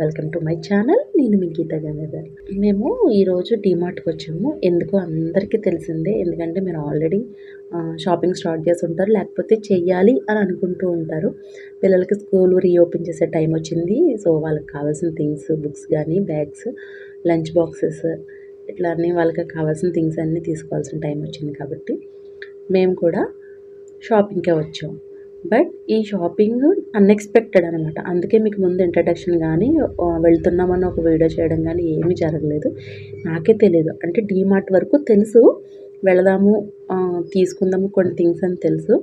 Welcome to my channel. నేను మీ గీత గంగాధర్. మేము ఈరోజు డిమార్ట్కి వచ్చాము. ఎందుకో అందరికీ తెలిసిందే. ఎందుకంటే మీరు ఆల్రెడీ షాపింగ్ స్టార్ట్ చేసి ఉంటారు. లేకపోతే చెయ్యాలి అని అనుకుంటూ ఉంటారు. పిల్లలకి స్కూల్ రీఓపెన్ చేసే టైం వచ్చింది. సో వాళ్ళకి కావాల్సిన థింగ్స్ బుక్స్ కానీ బ్యాగ్స్ లంచ్ బాక్సెస్ ఇట్లా అన్నీ వాళ్ళకి కావాల్సిన థింగ్స్ అన్నీ తీసుకోవాల్సిన టైం వచ్చింది కాబట్టి మేము కూడా షాపింగ్కే వచ్చాం. బట్ ఈ షాపింగ్ అన్ఎక్స్పెక్టెడ్ అనమాట అందుకే మీకు ముందు ఇంట్రడక్షన్ కానీ వెళ్తున్నామని ఒక వీడియో చేయడం కానీ ఏమీ జరగలేదు. నాకే తెలియదు అంటే డీమార్ట్ వరకు తెలుసు. వెళదాము తీసుకుందాము కొన్ని థింగ్స్ అని తెలుసు.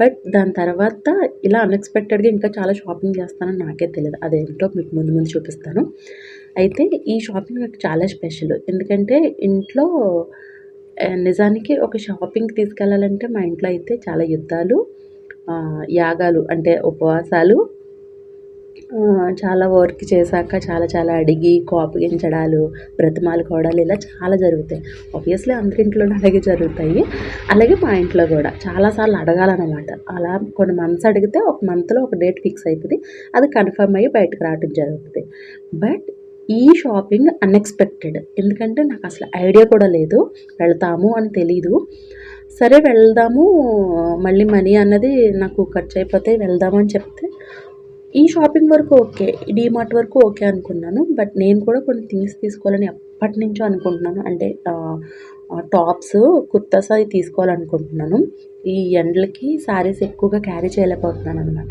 బట్ దాని తర్వాత ఇలా అన్ఎక్స్పెక్టెడ్గా ఇంకా చాలా షాపింగ్ చేస్తానని నాకే తెలియదు అదేంటో మీకు ముందు ముందు చూపిస్తాను. అయితే ఈ షాపింగ్ నాకు చాలా స్పెషల్. ఎందుకంటే ఇంట్లో నిజానికి ఒక షాపింగ్కి తీసుకెళ్ళాలంటే మా ఇంట్లో అయితే చాలా యుద్ధాలు. యాగాలు అంటే ఉపవాసాలు చాలా వర్క్ చేశాక చాలా చాలా అడిగి కోపగించడాలు బ్రతిమాలుకోవడాలు ఇలా చాలా జరుగుతాయి. ఆబ్వియస్లీ అందరి ఇంట్లోనే అలాగే జరుగుతాయి. అలాగే మా ఇంట్లో కూడా చాలాసార్లు అడగాలన్నమాట. అలా కొన్ని మంత్స్ అడిగితే ఒక మంత్లో ఒక డేట్ ఫిక్స్ అవుతుంది అది కన్ఫర్మ్ అయ్యి బయటకు రావడం జరుగుతుంది. బట్ ఈ షాపింగ్ అన్ఎక్స్పెక్టెడ్ ఎందుకంటే నాకు అసలు ఐడియా కూడా లేదు. వెళ్తాము అని తెలీదు. సరే వెళ్దాము. మళ్ళీ మనీ అన్నది నాకు ఖర్చు అయిపోతే వెళ్దామని చెప్తే ఈ షాపింగ్ వరకు ఓకే డీమార్ట్ వరకు ఓకే అనుకున్నాను. బట్ నేను కూడా కొన్ని థింగ్స్ తీసుకోవాలని ఎప్పటి నుంచో అనుకుంటున్నాను. అంటే టాప్స్ కుర్తాస్ అవి తీసుకోవాలనుకుంటున్నాను. ఈ ఎండలకి శారీస్ ఎక్కువగా క్యారీ చేయలేకపోతున్నాను అనమాట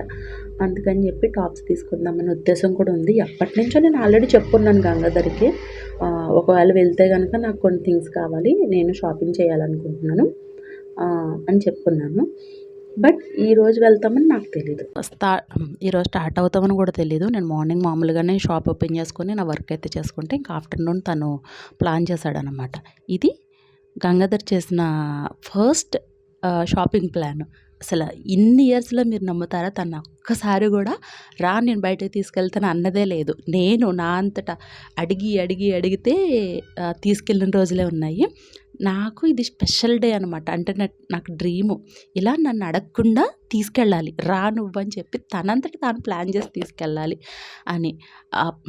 అందుకని చెప్పి టాప్స్ తీసుకుందామనే ఉద్దేశం కూడా ఉంది. ఎప్పటి నుంచో నేను ఆల్రెడీ చెప్పుకున్నాను గంగాధర్కి. ఒకవేళ వెళ్తే కనుక నాకు కొన్ని థింగ్స్ కావాలి నేను షాపింగ్ చేయాలనుకుంటున్నాను. అని చెప్పుకున్నాను. బట్ ఈ రోజు వెళ్తామని నాకు తెలియదు స్టా ఈరోజు స్టార్ట్ అవుతామని కూడా తెలియదు నేను మార్నింగ్ మామూలుగానే షాప్ ఓపెన్ చేసుకొని నా వర్క్ అయితే చేసుకుంటే ఇంకా ఆఫ్టర్నూన్ తను ప్లాన్ చేశాడనమాట ఇది గంగాధర్ చేసిన ఫస్ట్ షాపింగ్ ప్లాన్. అసలు ఇన్ని ఇయర్స్లో మీరు నమ్ముతారా? తను ఒక్కసారి కూడా రా నేను బయటకు తీసుకెళ్తాను అన్నదే లేదు. నేను నా అంతటా అడిగి అడిగి అడిగితే తీసుకెళ్ళిన రోజులే ఉన్నాయి. నాకు ఇది స్పెషల్ డే అనమాట అంటే నా- నాకు డ్రీము. ఇలా నన్ను అడగకుండా తీసుకెళ్ళాలి. రా నువ్వని చెప్పి తనంతట తాను ప్లాన్ చేసి తీసుకెళ్ళాలి అని.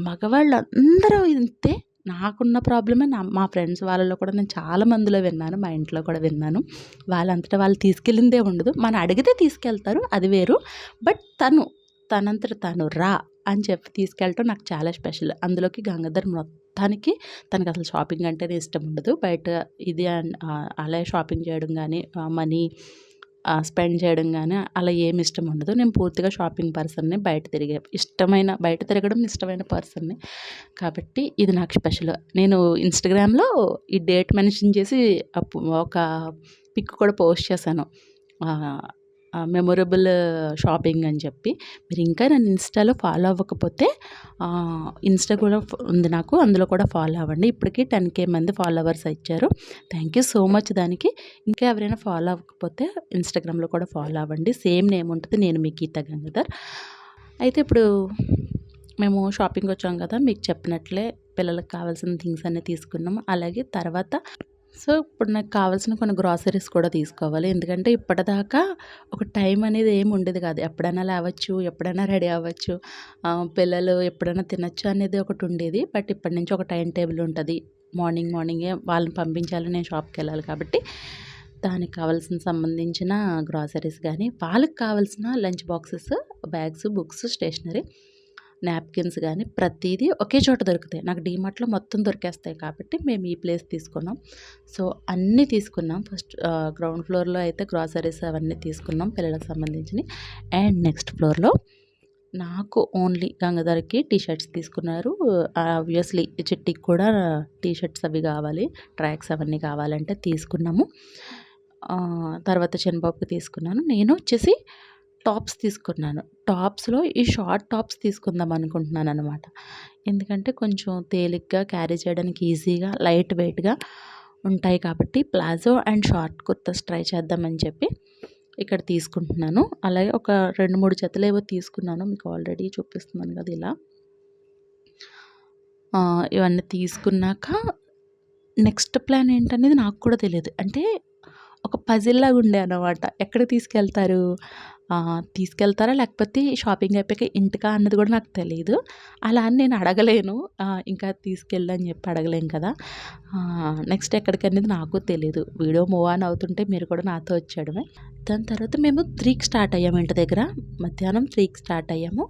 మగవాళ్ళు అందరూ ఇంతే. నాకున్న ప్రాబ్లమే నా మా ఫ్రెండ్స్ వాళ్ళలో కూడా నేను చాలా మందిలో విన్నాను. మా ఇంట్లో కూడా విన్నాను. వాళ్ళంతటా వాళ్ళు తీసుకెళ్ళిందే ఉండదు. మనం అడిగితే తీసుకెళ్తారు. అది వేరు. బట్ తను తనంతట తను రా అని చెప్పి తీసుకెళ్ళటం నాకు చాలా స్పెషల్. అందులోకి గంగాధర్ మొత్తానికి తనకు అసలు షాపింగ్ అంటేనే ఇష్టం ఉండదు బయట ఇది అలా షాపింగ్ చేయడం కానీ మనీ స్పెండ్ చేయడం కానీ అలా ఏమి ఇష్టం ఉండదు నేను పూర్తిగా షాపింగ్ పర్సన్ని బయట తిరిగే ఇష్టమైన బయట తిరగడం ఇష్టమైన పర్సన్ని. కాబట్టి ఇది నాకు స్పెషల్. నేను ఇన్స్టాగ్రామ్లో ఈ డేట్ మెన్షన్ చేసి అప్పు- ఒక పిక్ కూడా పోస్ట్ చేశాను. మెమొరబుల్ షాపింగ్ అని చెప్పి. మీరు ఇంకా నన్ను ఇన్స్టాలో ఫాలో అవ్వకపోతే ఇన్స్టా కూడా ఉంది నాకు. అందులో కూడా ఫాలో అవ్వండి. ఇప్పటికీ టెన్ కే మంది ఫాలోవర్స్ ఇచ్చారు. థ్యాంక్ యూ సో మచ్ దానికి. ఇంకా ఎవరైనా ఫాలో అవ్వకపోతే ఇన్స్టాగ్రామ్లో కూడా ఫాలో అవ్వండి. సేమ్ నేమ్ ఉంటుంది. నేను మీ గీత గంగాధర్. అయితే ఇప్పుడు మేము షాపింగ్ వచ్చాం కదా మీకు చెప్పినట్లే పిల్లలకు కావాల్సిన థింగ్స్ అన్నీ తీసుకున్నాం అలాగే తర్వాత సో ఇప్పుడు నాకు కావాల్సిన కొన్ని గ్రాసరీస్ కూడా తీసుకోవాలి. ఎందుకంటే ఇప్పటిదాకా ఒక టైం అనేది ఏమి ఉండేది కాదు. ఎప్పుడైనా లేవచ్చు ఎప్పుడైనా రెడీ అవ్వచ్చు పిల్లలు ఎప్పుడైనా తినచ్చు అనేది ఒకటి ఉండేది. బట్ ఇప్పటి నుంచి ఒక టైం టేబుల్ ఉంటుంది. మార్నింగ్ మార్నింగే వాళ్ళని పంపించాలి నేను షాప్కి వెళ్ళాలి కాబట్టి దానికి కావాల్సిన సంబంధించిన గ్రాసరీస్ కానీ వాళ్ళకి కావాల్సిన lunch boxes bags books stationery napkins కానీ ప్రతిదీ ఒకే చోట దొరుకుతాయి. నాకు డీమార్ట్లో మొత్తం దొరికేస్తాయి కాబట్టి మేము ఈ ప్లేస్ తీసుకున్నాం. సో అన్నీ తీసుకున్నాం. ఫస్ట్ గ్రౌండ్ ఫ్లోర్లో అయితే గ్రాసరీస్ అవన్నీ తీసుకున్నాం పిల్లలకు సంబంధించినవి. అండ్ నెక్స్ట్ ఫ్లోర్లో నాకు ఓన్లీ గంగధరకి టీ షర్ట్స్ తీసుకున్నారు. ఆబ్వియస్లీ చిట్టికి కూడా టీ షర్ట్స్ అవి కావాలి ట్రాక్స్ అవన్నీ కావాలంటే తీసుకున్నాము. తర్వాత చంద్రబాబుకి తీసుకున్నాను. నేను వచ్చేసి టాప్స్ తీసుకున్నాను. టాప్స్లో ఈ షార్ట్ టాప్స్ తీసుకుందాం అనుకుంటున్నాను అనమాట ఎందుకంటే కొంచెం తేలిగ్గా క్యారీ చేయడానికి ఈజీగా లైట్ వెయిట్గా ఉంటాయి కాబట్టి palazzo and short kurtas try చేద్దామని చెప్పి ఇక్కడ తీసుకుంటున్నాను. అలాగే ఒక రెండు మూడు జతలు ఏవో తీసుకున్నాను. మీకు ఆల్రెడీ చూపిస్తున్నాను కదా ఇలా. ఇవన్నీ తీసుకున్నాక నెక్స్ట్ ప్లాన్ ఏంటనేది నాకు కూడా తెలియదు. అంటే ఒక పజిల్లాగా ఉండే అనమాట ఎక్కడికి తీసుకెళ్తారు? తీసుకెళ్తారా? లేకపోతే షాపింగ్ అయిపోయాక ఇంటికా అన్నది కూడా నాకు తెలియదు అలా అని నేను అడగలేను. ఇంకా తీసుకెళ్ళని చెప్పి అడగలేను కదా. నెక్స్ట్ ఎక్కడికి అనేది నాకు తెలియదు వీడియో మూవ్ ఆన్ అవుతుంటే మీరు కూడా నాతో వచ్చాడమే దాని తర్వాత మేము త్రీకి స్టార్ట్ అయ్యాము ఇంటి దగ్గర. మధ్యాహ్నం త్రీకి స్టార్ట్ అయ్యాము.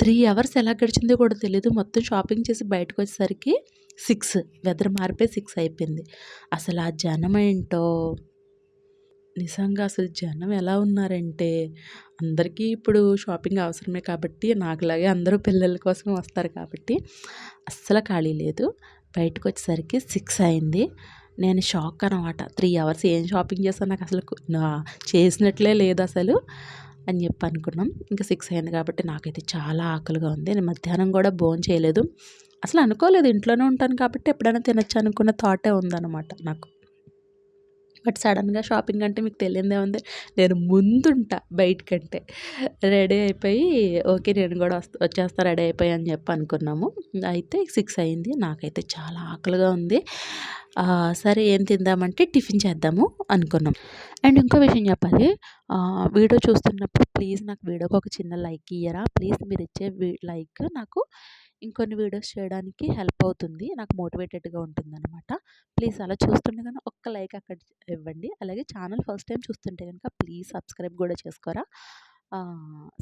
త్రీ అవర్స్ ఎలా గడిచిందో కూడా తెలియదు మొత్తం షాపింగ్ చేసి బయటకు వచ్చేసరికి సిక్స్ వెదర్ మార్పే సిక్స్ అయిపోయింది. అసలు ఆ జనం ఏంటో నిజంగా అసలు జనం ఎలా ఉన్నారంటే అందరికీ ఇప్పుడు షాపింగ్ అవసరమే కాబట్టి నాకులాగే అందరూ పిల్లల కోసం వస్తారు కాబట్టి అస్సలు ఖాళీ లేదు. బయటకు వచ్చేసరికి సిక్స్ అయింది. నేను షాక్ అనమాట త్రీ అవర్స్ ఏం షాపింగ్ చేస్తాను? నాకు అసలు చేసినట్లే లేదు అసలు అని చెప్పి అనుకున్నాం ఇంకా సిక్స్ అయింది కాబట్టి నాకైతే చాలా ఆకలిగా ఉంది. నేను మధ్యాహ్నం కూడా భోజనం చేయలేదు అసలు అనుకోలేదు ఇంట్లోనే ఉంటాను కాబట్టి ఎప్పుడైనా తినచ్చు అనుకున్న థాటే ఉందన్నమాట నాకు. బట్ సడన్గా షాపింగ్ అంటే మీకు తెలియదే ఉంది. నేను ముందుంటా బయటకంటే. రెడీ అయిపోయి ఓకే నేను కూడా వస్తా వచ్చేస్తా రెడీ అయిపోయి అని చెప్పి అనుకున్నాము. అయితే సిక్స్ అయింది. నాకైతే చాలా ఆకలిగా ఉంది. సరే ఏం తిందామంటే టిఫిన్ చేద్దాము అనుకున్నాం. అండ్ ఇంకో విషయం చెప్పాలి. వీడియో చూస్తున్నప్పుడు ప్లీజ్ నాకు వీడియోకి ఒక చిన్న లైక్ ఇయ్యరా. ప్లీజ్ మీరు ఇచ్చే లైక్ నాకు ఇంకొన్ని వీడియోస్ చేయడానికి హెల్ప్ అవుతుంది. నాకు మోటివేటెడ్గా ఉంటుంది అనమాట ప్లీజ్ అలా చూస్తుంటే కనుక ఒక్క లైక్ అక్కడ ఇవ్వండి. అలాగే ఛానల్ ఫస్ట్ టైం చూస్తుంటే కనుక ప్లీజ్ సబ్స్క్రైబ్ కూడా చేసుకోరా.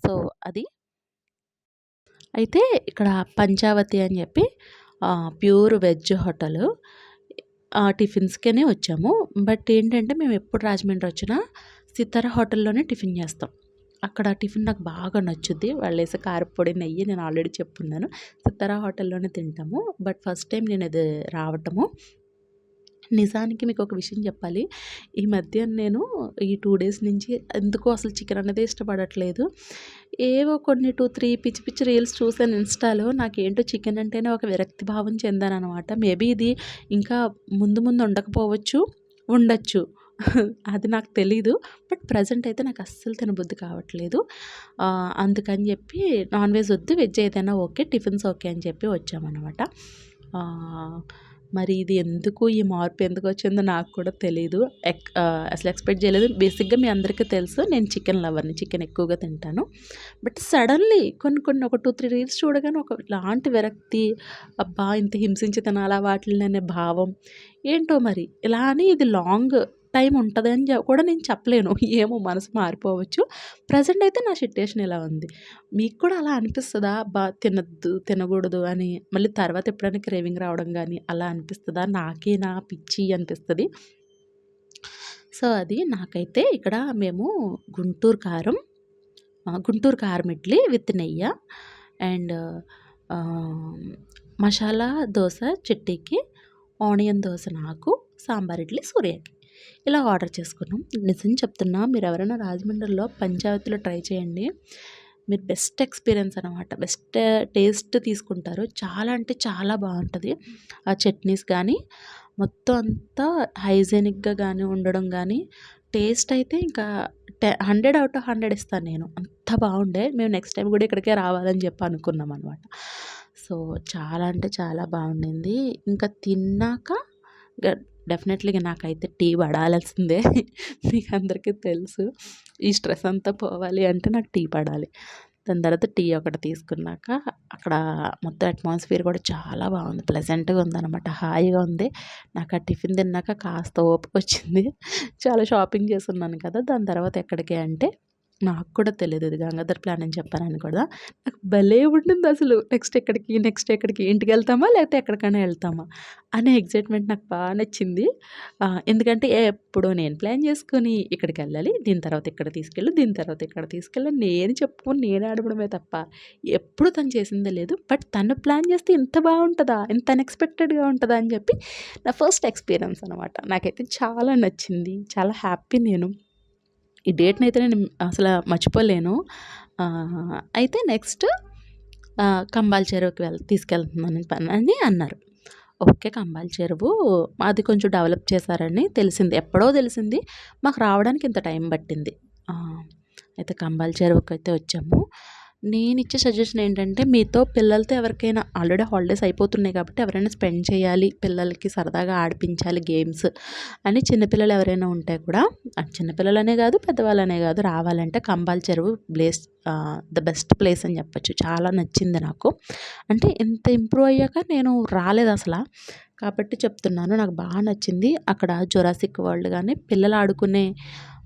సో అది. అయితే ఇక్కడ పంచావతి అని చెప్పి ప్యూర్ వెజ్ హోటల్. టిఫిన్స్కేనే వచ్చాము. బట్ ఏంటంటే మేము ఎప్పుడు రాజమండ్రి వచ్చినా సితార హోటల్లోనే టిఫిన్ చేస్తాం. అక్కడ టిఫిన్ నాకు బాగా నచ్చుద్ది. వాళ్ళు వేసే కారపొడి నెయ్యి నేను ఆల్రెడీ చెప్పున్నాను సితారా హోటల్లోనే తింటాము. బట్ ఫస్ట్ టైం నేను అది రావటము. నిజానికి మీకు ఒక విషయం చెప్పాలి. ఈ మధ్య నేను ఈ టూ డేస్ నుంచి ఎందుకో అసలు చికెన్ అనేది ఇష్టపడట్లేదు. ఏవో కొన్ని టూ త్రీ పిచ్చి పిచ్చి రీల్స్ చూసాను ఇన్స్టాలో. నాకేంటో చికెన్ అంటేనే ఒక విరక్తి భావం చెందాను అనమాట మేబీ ఇది ఇంకా ముందు ముందు ఉండకపోవచ్చు ఉండొచ్చు. అది నాకు తెలీదు. బట్ ప్రజెంట్ అయితే నాకు అస్సలు తినబుద్ధి కావట్లేదు. అందుకని చెప్పి నాన్ వెజ్ వద్దు వెజ్ ఏదైనా ఓకే టిఫిన్స్ ఓకే అని చెప్పి వచ్చామన్నమాట. మరి ఇది ఎందుకు ఈ మార్పు ఎందుకు వచ్చిందో నాకు కూడా తెలియదు ఎక్ అసలు ఎక్స్పెక్ట్ చేయలేదు. బేసిక్గా మీ అందరికీ తెలుసు. నేను చికెన్ లవర్ని చికెన్ ఎక్కువగా తింటాను. బట్ సడన్లీ కొన్ని కొన్ని ఒక టూ త్రీ రీల్స్ చూడగానే ఒక లాంటి విరక్తి అబ్బా ఇంత హింసించి తినాలా వాటిని అనే భావం ఏంటో మరి? ఇలా అని ఇది లాంగ్ టైం ఉంటుంది అని కూడా నేను చెప్పలేను. ఏమో మనసు మారిపోవచ్చు. ప్రజెంట్ అయితే నా సిట్యుయేషన్ ఇలా ఉంది. మీకు కూడా అలా అనిపిస్తుందా? బా తినద్దు తినకూడదు అని మళ్ళీ తర్వాత ఎప్పుడైనా క్రేవింగ్ రావడం కానీ అలా అనిపిస్తుందా? నాకే నా పిచ్చి అనిపిస్తుంది. సో అది నాకైతే ఇక్కడ మేము గుంటూరు కారం గుంటూరు కారం ఇడ్లీ విత్ నెయ్యి అండ్ మసాలా దోశ చిట్టీకి ఆనియన్ దోశ నాకు సాంబార్ ఇడ్లీ సూర్యకి. ఇలా ఆర్డర్ చేసుకున్నాం. నిజం చెప్తున్నా మీరు ఎవరైనా రాజమండ్రిలో పంచాయతీలో ట్రై చేయండి. మీరు బెస్ట్ ఎక్స్పీరియన్స్ అనమాట బెస్ట్ టేస్ట్ తీసుకుంటారు. చాలా అంటే చాలా బాగుంటుంది. ఆ చట్నీస్ కానీ మొత్తం అంతా హైజీనిక్గా కానీ ఉండడం కానీ టేస్ట్ అయితే ఇంకా టె హండ్రెడ్ అవుట్ ఆఫ్ హండ్రెడ్ ఇస్తాను నేను. అంత బాగుండే. మేము నెక్స్ట్ టైం కూడా ఇక్కడికే రావాలని చెప్పి అనుకున్నాం అనమాట సో చాలా అంటే చాలా బాగుండింది. ఇంకా తిన్నాక డెఫినెట్లీగా నాకైతే టీ పడాల్సిందే. మీకు అందరికీ తెలుసు. ఈ స్ట్రెస్ అంతా పోవాలి అంటే నాకు టీ పడాలి. దాని తర్వాత టీ ఒకటి తీసుకున్నాక అక్కడ మొత్తం అట్మాస్ఫియర్ కూడా చాలా బాగుంది. ప్లెజెంట్గా ఉందన్నమాట. హాయిగా ఉంది. నాకు ఆ టిఫిన్ తిన్నాక కాస్త ఓపిక వచ్చింది. చాలా షాపింగ్ చేస్తున్నాను కదా. దాని తర్వాత ఎక్కడికి అంటే నాకు కూడా తెలియదు ఇది గంగాధర్ ప్లాన్ అని చెప్పానని కూడా. నాకు భలే ఉండింది అసలు. నెక్స్ట్ ఎక్కడికి నెక్స్ట్ ఎక్కడికి ఇంటికి వెళ్తామా లేకపోతే ఎక్కడికైనా వెళ్తామా అనే ఎగ్జైట్మెంట్ నాకు బాగా నచ్చింది. ఎందుకంటే ఎప్పుడు నేను ప్లాన్ చేసుకొని ఇక్కడికి వెళ్ళాలి దీని తర్వాత ఇక్కడ తీసుకెళ్ళి దీని తర్వాత ఇక్కడ తీసుకెళ్ళి నేను చెప్పుకొని నేను ఆడపడమే తప్ప ఎప్పుడు తను చేసిందే లేదు. బట్ తను ప్లాన్ చేస్తే ఇంత బాగుంటుందా ఇంత అన్ఎక్స్పెక్టెడ్గా ఉంటుందా అని చెప్పి నా ఫస్ట్ ఎక్స్పీరియన్స్ అనమాట నాకైతే చాలా నచ్చింది చాలా హ్యాపీ నేను. ఈ డేట్ని అయితే నేను అసలు మర్చిపోలేను. అయితే నెక్స్ట్ కంబాల్ చెరువుకి వెళ్ తీసుకెళ్తున్నాను పని అని అన్నారు. ఓకే కంబాల్ చెరువు అది కొంచెం డెవలప్ చేశారని తెలిసింది. ఎప్పుడో తెలిసింది. మాకు రావడానికి ఇంత టైం పట్టింది. అయితే కంబాల్ చెరువుకి అయితే వచ్చాము. నేను ఇచ్చే సజెషన్ ఏంటంటే మీతో పిల్లలతో ఎవరికైనా ఆల్రెడీ హాలిడేస్ అయిపోతున్నాయి కాబట్టి ఎవరైనా స్పెండ్ చేయాలి పిల్లలకి సరదాగా ఆడిపించాలి గేమ్స్ అని చిన్నపిల్లలు ఎవరైనా ఉంటే కూడా చిన్నపిల్లలనే కాదు పెద్దవాళ్ళనే కాదు రావాలంటే కంబాల్ చెరువు ప్లేస్ ద బెస్ట్ ప్లేస్ అని చెప్పచ్చు. చాలా నచ్చింది నాకు. అంటే ఇంత ఇంప్రూవ్ అయ్యాక నేను రాలేదు అసలు. కాబట్టి చెప్తున్నాను నాకు బాగా నచ్చింది. అక్కడ జొరాసిక్ వరల్డ్ కానీ పిల్లలు ఆడుకునే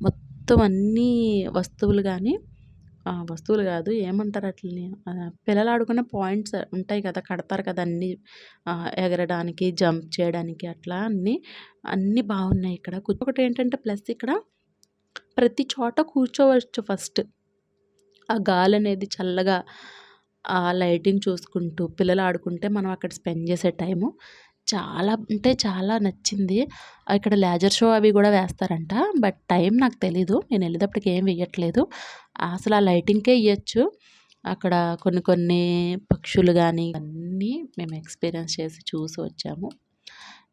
మొత్తం అన్నీ వస్తువులు కానీ వస్తువులు కాదు. ఏమంటారు అట్లని పిల్లలు ఆడుకునే పాయింట్స్ ఉంటాయి కదా కడతారు కదా అన్నీ. ఎగరడానికి జంప్ చేయడానికి అట్లా అన్నీ అన్నీ బాగున్నాయి ఇక్కడ. ఒకటి ఏంటంటే ప్లస్ ఇక్కడ ప్రతి చోట కూర్చోవచ్చు ఫస్ట్. ఆ గాలి అనేది చల్లగా ఆ లైటింగ్ చూసుకుంటూ పిల్లలు ఆడుకుంటే మనం అక్కడ స్పెండ్ చేసే టైము. చాలా అంటే చాలా నచ్చింది. ఇక్కడ లేజర్ షో అవి కూడా వేస్తారంట. బట్ టైం నాకు తెలీదు. నేను వెళ్ళేటప్పటికి ఏం వేయట్లేదు అసలు ఆ లైటింగ్కే ఇవ్వచ్చు అక్కడ కొన్ని కొన్ని పక్షులు కానీ అన్నీ మేము ఎక్స్పీరియన్స్ చేసి చూసి వచ్చాము.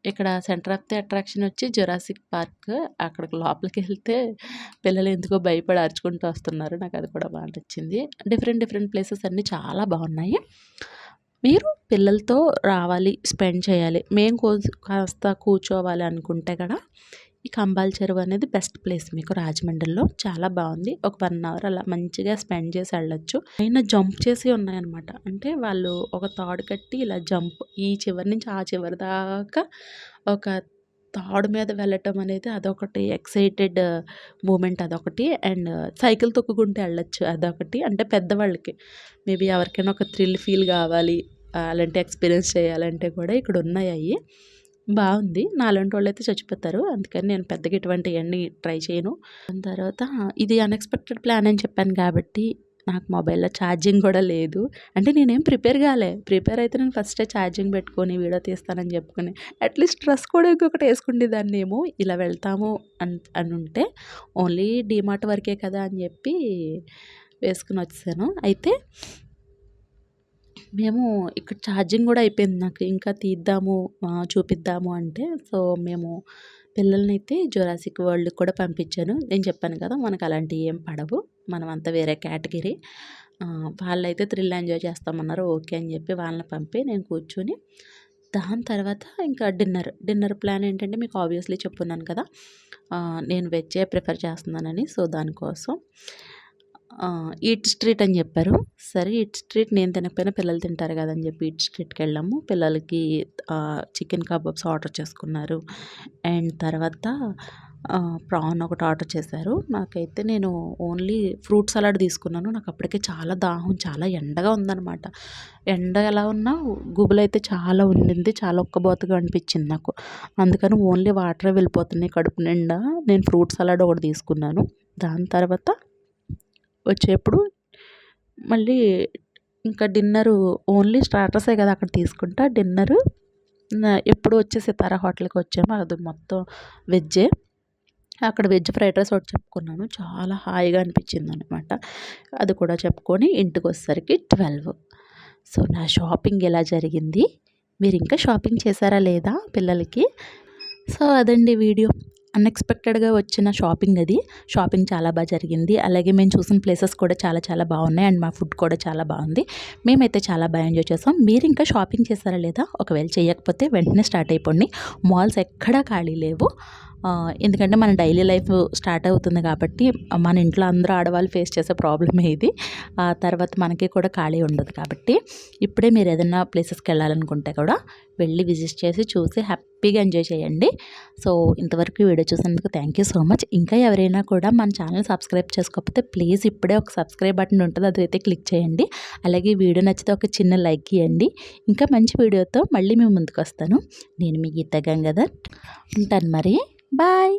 ఇక్కడ సెంటర్ ఆఫ్ ది అట్రాక్షన్ వచ్చి జురాసిక్ పార్క్. అక్కడికి లోపలికి వెళ్తే పిల్లలు ఎందుకో భయపడి అరుచుకుంటూ వస్తున్నారు. నాకు అది కూడా బాగా నచ్చింది. డిఫరెంట్ డిఫరెంట్ ప్లేసెస్ అన్నీ చాలా బాగున్నాయి. మీరు పిల్లలతో రావాలి స్పెండ్ చేయాలి. మేము కో కాస్త కూర్చోవాలి అనుకుంటే కూడా ఈ కంబాల్ చెరువు అనేది బెస్ట్ ప్లేస్ మీకు రాజమండ్రిలో. చాలా బాగుంది. ఒక వన్ అవర్ అలా మంచిగా స్పెండ్ చేసి వెళ్ళొచ్చు. పైన జంప్ చేసి ఉన్నాయన్నమాట. అంటే వాళ్ళు ఒక తాడు కట్టి ఇలా జంప్ ఈ చివరి నుంచి ఆ చివరి దాకా ఒక తాడు మీద వెళ్ళటం అనేది అదొకటి ఎక్సైటెడ్ మూమెంట్ అదొకటి. అండ్ సైకిల్ తొక్కుకుంటూ వెళ్ళొచ్చు అదొకటి. అంటే పెద్దవాళ్ళకి మేబీ ఎవరికైనా ఒక థ్రిల్ ఫీల్ కావాలి. అలాంటి ఎక్స్పీరియన్స్ చేయాలంటే కూడా ఇక్కడ ఉన్నాయి అవి బాగుంది. నాలాంటి వాళ్ళు అయితే చచ్చిపోతారు. అందుకని నేను పెద్దగా ఇటువంటివన్నీ ట్రై చేయను. దాని తర్వాత ఇది అన్ఎక్స్పెక్టెడ్ ప్లాన్ అని చెప్పాను కాబట్టి నాకు మొబైల్లో ఛార్జింగ్ కూడా లేదు. అంటే నేనేం ప్రిపేర్ కాలే. ప్రిపేర్ అయితే నేను ఫస్టే ఛార్జింగ్ పెట్టుకొని వీడియో తీస్తానని చెప్పుకొని అట్లీస్ట్ డ్రెస్ కూడా ఇంకొకటి వేసుకుంటే దాన్ని ఏమో ఇలా వెళ్తాము అని అని ఉంటే ఓన్లీ డీమార్ట్ వరకే కదా అని చెప్పి వేసుకుని వచ్చాను అయితే మేము ఇక్కడ ఛార్జింగ్ కూడా అయిపోయింది నాకు. ఇంకా తీద్దాము చూపిద్దాము అంటే సో మేము పిల్లల్ని అయితే జురాసిక్ వరల్డ్కి కూడా పంపించాను. నేను చెప్పాను కదా మనకు అలాంటివి ఏం పడవు. మనం అంతా వేరే కేటగిరీ. వాళ్ళైతే థ్రిల్ ఎంజాయ్ చేస్తామన్నారు ఓకే అని చెప్పి వాళ్ళని పంపి నేను కూర్చొని దాని తర్వాత ఇంకా డిన్నర్. డిన్నర్ ప్లాన్ ఏంటంటే మీకు ఆబ్వియస్లీ చెప్పున్నాను కదా నేను వెజ్జే ప్రిఫర్ చేస్తున్నానని సో దానికోసం. ఈట్ స్ట్రీట్ అని చెప్పారు. సరే ఈట్ స్ట్రీట్ నేను తినకపోయినా పిల్లలు తింటారు కదా అని చెప్పి ఈట్ స్ట్రీట్కి వెళ్ళాము. పిల్లలకి చికెన్ కబాబ్స్ ఆర్డర్ చేసుకున్నారు. అండ్ తర్వాత ప్రాన్ ఒకటి ఆర్డర్ చేశారు. నాకైతే నేను ఓన్లీ ఫ్రూట్ సలాడ్ తీసుకున్నాను. నాకు అప్పటికే చాలా దాహం చాలా ఎండగా ఉందన్నమాట. ఎండ ఎలా ఉన్నా గుబులు అయితే చాలా ఉండింది చాలా ఒక్కబోతగా అనిపించింది నాకు. అందుకని ఓన్లీ వాటరే వెళ్ళిపోతున్నాయి కడుపు నిండా. నేను ఫ్రూట్ సలాడ్ ఒకటి తీసుకున్నాను. దాని తర్వాత వచ్చేప్పుడు మళ్ళీ ఇంకా డిన్నరు ఓన్లీ స్టార్టర్సే కదా అక్కడ తీసుకుంటా. డిన్నరు ఎప్పుడు వచ్చే సితారా హోటల్కి వచ్చామో. అది మొత్తం వెజ్జే. అక్కడ వెజ్ ఫ్రైడ్ రైస్ ఒకటి చెప్పుకున్నాను. చాలా హాయిగా అనిపించింది అనమాట అది కూడా చెప్పుకొని ఇంటికి వచ్చేసరికి ట్వెల్వ్. సో నా షాపింగ్ ఎలా జరిగింది? మీరు ఇంకా షాపింగ్ చేశారా లేదా పిల్లలకి? సో అదండి వీడియో. అన్ఎక్స్పెక్టెడ్గా వచ్చిన షాపింగ్ అది. షాపింగ్ చాలా బాగా జరిగింది. అలాగే మేము చూసిన ప్లేసెస్ కూడా చాలా చాలా బాగున్నాయి. అండ్ మా ఫుడ్ కూడా చాలా బాగుంది. మేమైతే చాలా బాగా ఎంజాయ్ చేసాం. మీరు ఇంకా షాపింగ్ చేశారా లేదా? ఒకవేళ చేయకపోతే వెంటనే స్టార్ట్ అయిపోండి. మాల్స్ ఎక్కడా ఖాళీ లేవు. ఎందుకంటే మన డైలీ లైఫ్ స్టార్ట్ అవుతుంది కాబట్టి మన ఇంట్లో అందరూ ఆడవాళ్ళు ఫేస్ చేసే ప్రాబ్లమే ఇది. ఆ తర్వాత మనకి కూడా ఖాళీ ఉండదు కాబట్టి ఇప్పుడే మీరు ఏదైనా ప్లేసెస్కి వెళ్ళాలనుకుంటే కూడా వెళ్ళి విజిట్ చేసి చూసి హ్యాపీగా ఎంజాయ్ చేయండి. సో ఇంతవరకు వీడియో చూసినందుకు థ్యాంక్ యూ సో మచ్. ఇంకా ఎవరైనా కూడా మన ఛానల్ సబ్స్క్రైబ్ చేసుకోకపోతే ప్లీజ్ ఇప్పుడే ఒక సబ్స్క్రైబ్ బటన్ ఉంటుంది అదైతే క్లిక్ చేయండి. అలాగే వీడియో నచ్చితే ఒక చిన్న లైక్ ఇవ్వండి. ఇంకా మంచి వీడియోతో మళ్ళీ మేము ముందుకు వస్తాను. నేను మీ గీత గంగాధర్. ఉంటాను మరి. Bye.